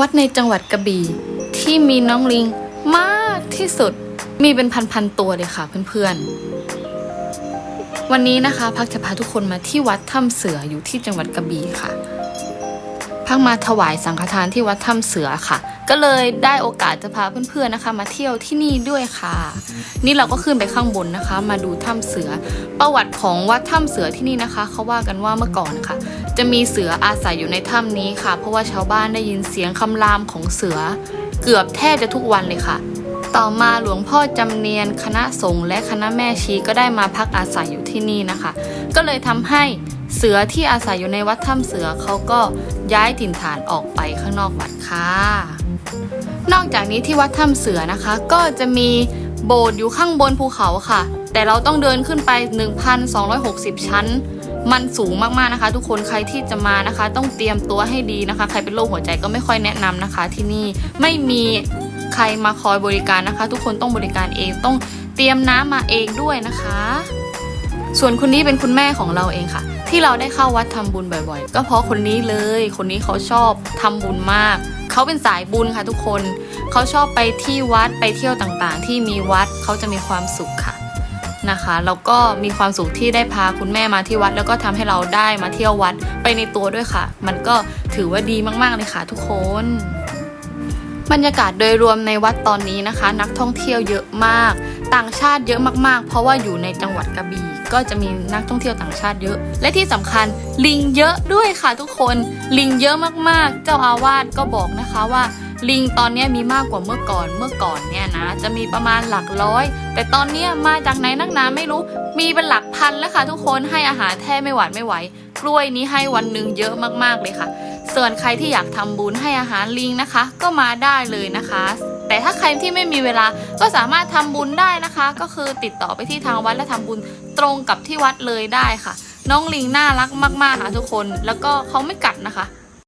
วัดในจังหวัดกระบี่ที่มีน้องลิงมากที่สุดมีเป็นพันๆตัวเลยค่ะเพื่อนๆ วันนี้นะคะพักจะพาทุกคนมาที่วัดถ้ำเสืออยู่ที่จังหวัดกระบี่ค่ะ พักมาถวายสังฆทานที่วัดถ้ำเสือค่ะ ก็เลยได้โอกาสจะพาเพื่อนๆนะคะ มาเที่ยวที่นี่ด้วยค่ะ นี่เราก็ขึ้นไปข้างบนนะคะ มาดูถ้ำเสือ ประวัติของวัดถ้ำเสือที่นี่นะคะเขาว่ากันว่าเมื่อก่อนนะค่ะ จะมีเสืออาศัยอยู่ในถ้ำนี้ค่ะ เพราะว่าชาวบ้านได้ยินเสียงคำรามของเสือ เกือบแทบจะทุกวันเลยค่ะ ต่อมาหลวงพ่อจำเนียนคณะสงฆ์และคณะแม่ชีก็ได้มาพักอาศัยอยู่ที่นี่นะคะ ก็เลยทำให้ เสือที่อาศัยอยู่ในวัดถ้ำเสือเขาก็ย้ายถิ่นฐานออกไปข้างนอกวัดค่ะนอกจากนี้ที่วัดถ้ำเสือนะคะ ก็จะมีโบสถ์อยู่ข้างบนภูเขาค่ะ แต่เราต้องเดินขึ้นไป 1,260 ชั้น มันสูงมากๆนะคะ ทุกคนใครที่จะมานะคะ ต้องเตรียมตัวให้ดีนะคะ ใครเป็นโรคหัวใจก็ไม่ค่อยแนะนำนะคะ ที่นี่ไม่มีใครมาคอยบริการนะคะ ทุกคนต้องบริการเองต้องเตรียมน้ำมาเองด้วยนะคะ ส่วนคนนี้เป็นคุณแม่ของเราเองค่ะ ที่เราได้เข้าวัดทำบุญบ่อยๆ ก็เพราะคนนี้เลย คนนี้เขาชอบทำบุญมาก เขาเป็นสายบุญค่ะทุกคน เขาชอบไปที่วัดไปเที่ยวต่างๆ ที่มีวัดเขาจะมีความสุขค่ะนะคะแล้วก็มีความสุขที่ได้พาคุณแม่มาที่วัด แล้วก็ทำให้เราได้มาเที่ยววัดไปในตัวด้วยค่ะ มันก็ถือว่าดีมากๆเลยค่ะทุกคน บรรยากาศโดยรวมในวัดตอนนี้นะคะ นักท่องเที่ยวเยอะมาก ต่างชาติเยอะมากๆ เพราะว่าอยู่ในจังหวัดกระบี่ก็จะมีนักท่องเที่ยวต่างชาติเยอะ และที่สำคัญลิงเยอะด้วยค่ะทุกคนลิงเยอะมากๆ เจ้าอาวาสก็บอกนะคะว่า ลิงตอนนี้มีมากกว่าเมื่อก่อนเมื่อก่อนเนี่ยนะ จะมีประมาณหลักร้อย แต่ตอนนี้มาจากไหนนักหนาไม่รู้มีเป็นหลักพันแล้วค่ะทุกคนให้อาหารแทบไม่หวาดไม่ไหวกล้วยนี้ให้วันหนึ่งเยอะมากๆเลยค่ะ ส่วนใครที่อยากทำบุญให้อาหารลิงนะคะ ก็มาได้เลยนะคะ แต่ถ้าใครที่ไม่มีเวลาก็สามารถทำบุญได้นะคะ ก็คือติดต่อไปที่ทางวัดและทำบุญตรงกับที่วัดเลยได้ค่ะ น้องลิงน่ารักมากๆค่ะทุกคน แล้วก็เขาไม่กัดนะคะ